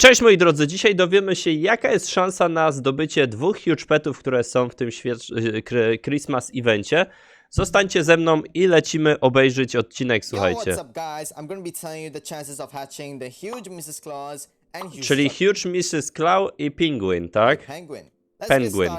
Cześć moi drodzy, dzisiaj dowiemy się jaka jest szansa na zdobycie dwóch huge petów, które są w tym kry- Christmas evencie. Zostańcie ze mną i lecimy obejrzzyć odcinek, słuchajcie. Czyli huge Mrs. Claw i Penguin, tak? penguin. Penguin.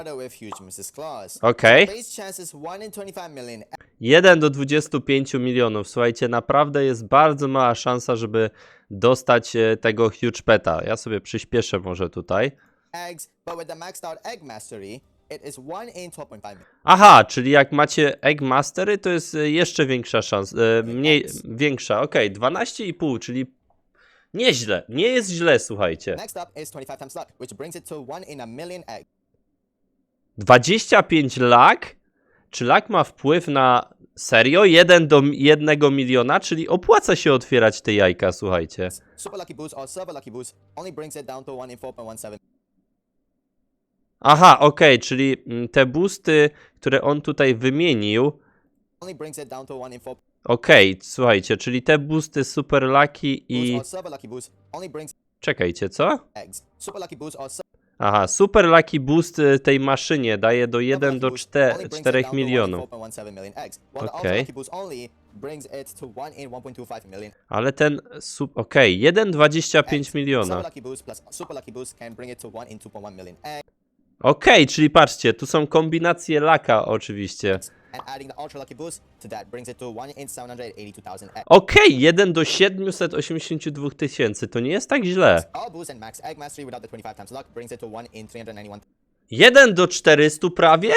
Okej. Is 1 in 25 million. 1 do 25 milionów. Słuchajcie, naprawdę jest bardzo mała szansa, żeby dostać e, tego huge peta. Ja sobie przyspieszę może tutaj. eggs, but with the maxed out egg mastery, it is 1 in 12.5 million. Aha, czyli jak macie Egg Mastery, to jest e, jeszcze większa szansa. E, mniej, większa, okej, 12,5, czyli nieźle. Nie jest źle, słuchajcie. Next up is 25 times luck, which brings it to 1 in a million egg. 25 lak? Czy lak ma wpływ na serio? 1 do 1 miliona, czyli opłaca się otwierać te jajka, słuchajcie. Super lucky boost or lucky boost only brings it down to 1 in 4.17. Aha, okej, czyli mm, te boosty, które on tutaj wymienił, Only brings it down to 1 in 4 okej, słuchajcie, czyli te boosty Super Lucky boost i... or silver lucky boost only brings Czekajcie, co? eggs. Super lucky boost or silver Aha, Super Lucky Boost y, tej maszynie daje do 1 lucky do boost 4, only brings it 4 down to 1 in milionów. 4.17 million eggs, while the Okay. ultra lucky boost only brings it to 1 in 1.25 million Ale ten... Sup... Okej, 1,25 eggs. miliona. Silver lucky boost plus super lucky boost can bring it to 1 in 2.1 million eggs, Okej, czyli patrzcie, tu są kombinacje laka oczywiście. And adding the ultra lucky boost to that brings it to 1 in 782,000 eggs. Okej, 1 do 782 tysięcy, to nie jest tak źle. All and max egg mastery without the 25 times luck brings it to 1 in 391. 1 do 400 prawie?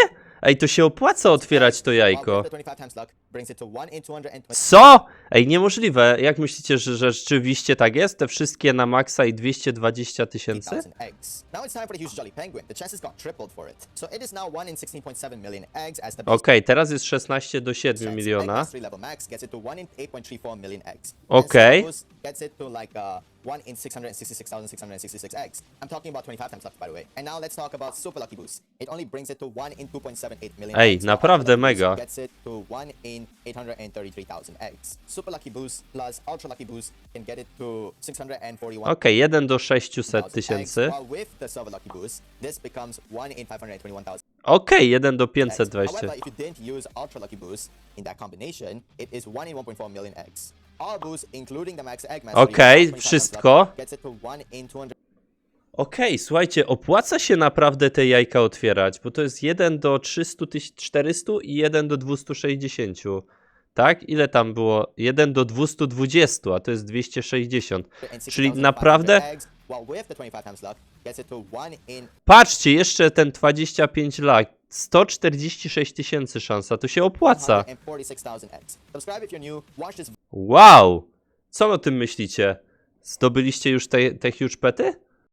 Ej, to się opłaca otwierać to jajko. with the 25 times luck brings it to 1 in 220. Co? Ej, niemożliwe. Jak myślicie, że, że rzeczywiście tak jest? Te wszystkie na maksa i 220 tysięcy? 8,000 eggs. Now it's time for the huge Jolly Penguin. The chances got tripled for it. So it is now 1 in 16.7 million eggs as the base Okej, teraz jest 16 do 7 chance. Egg miliona. mastery level max gets it to 1 in 8.34 million eggs. Okay. And Super Boost gets it to like uh, 1 in 666,666 eggs. I'm talking about 25 times luck, by the way. And now let's talk about Super Lucky Boost. It only brings it to 1 in 2.78 million Ej, while naprawdę Lucky mega. Gets it to 1 in 833,000 eggs. Super Lucky Boost plus Ultra Lucky Boost can get it to 641 Okej, 1 do 600 thousand eggs, tysięcy. with the Silver Lucky Boost, this becomes 1 in 521,000 Okej, 1 do eggs. 520. However, if you didn't use Ultra Lucky Boost in that combination, it is 1 in 1.4 million eggs. Okej, without 25 times wszystko. luck, Gets it to 1 in 200 Okej, słuchajcie, opłaca się naprawdę te jajka otwierać, bo to jest 1 do 300 tyś- 400 i 1 do 260. Tak? Ile tam było? 1 do 220, a to jest 260. and Czyli 60,500 naprawdę eggs, while with the 25 times luck, gets it to 1 in Patrzcie, jeszcze ten 25 lat. 146 tysięcy szansa, to się opłaca. 146,000 eggs. Subscribe if you're new. Watch this Wow! Co o tym myślicie? Zdobyliście już te, te huge pety?